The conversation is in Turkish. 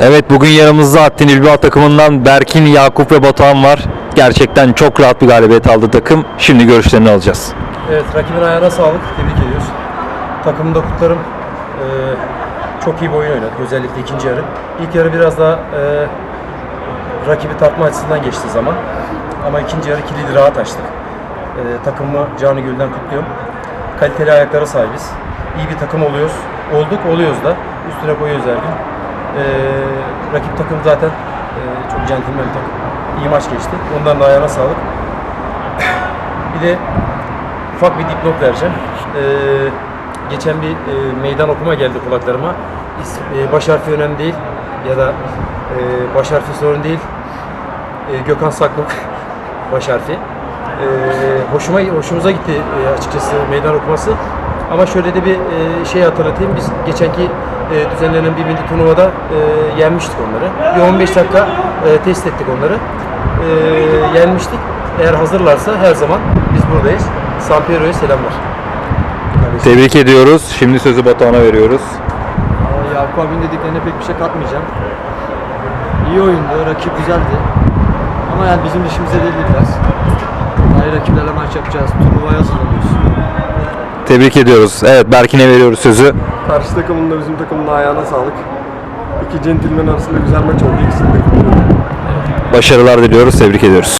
Evet bugün yanımızda Attin İlbağ takımından Berkin, Yakup ve Batuhan var. Gerçekten çok rahat bir galibiyet aldı takım. Şimdi görüşlerini alacağız. Evet, rakibin ayağına sağlık. Tebrik ediyoruz. Takımda kutlarım. Ee, çok iyi bir oyun oynadık. Özellikle ikinci yarı. İlk yarı biraz daha e, rakibi tartma açısından geçti zaman. Ama ikinci yarı kilidi rahat açtık. Ee, takımımı canı gölden kutluyorum. Kaliteli ayaklara sahibiz. İyi bir takım oluyoruz. Olduk, oluyoruz da. Üstüne koyuyoruz her gün. Ee, rakip takım zaten e, çok centilmen bir takım. İyi maç geçti. Onların da ayağına sağlık. Bir de ufak bir dipnot vereceğim. Ee, geçen bir e, meydan okuma geldi kulaklarıma. E, baş harfi önemli değil ya da e, baş harfi sorun değil. E, Gökhan Sakluk baş harfi. E, hoşuma hoşumuza gitti e, açıkçası meydan okuması. Ama şöyle de bir e, şey hatırlatayım. Biz geçenki e, düzenlenen bir milli turnuvada e, yenmiştik onları. Bir 15 dakika e, test ettik onları. E, yenmiştik. Eğer hazırlarsa her zaman biz buradayız. Sampiero'ya selamlar. Tebrik ediyoruz. Şimdi sözü Batuhan'a veriyoruz. Ama Yakup abinin dediklerine pek bir şey katmayacağım. İyi oyundu, rakip güzeldi. Ama yani bizim işimize değil biraz. Hayır rakiplerle maç yapacağız, turnuvaya hazırlanıyoruz. Tebrik ediyoruz. Evet Berkin'e veriyoruz sözü. Karşı takımın da bizim takımın da ayağına sağlık. İki centilmen arasında güzel maç oldu. İkisini de kutluyorum. Başarılar diliyoruz. Tebrik ediyoruz.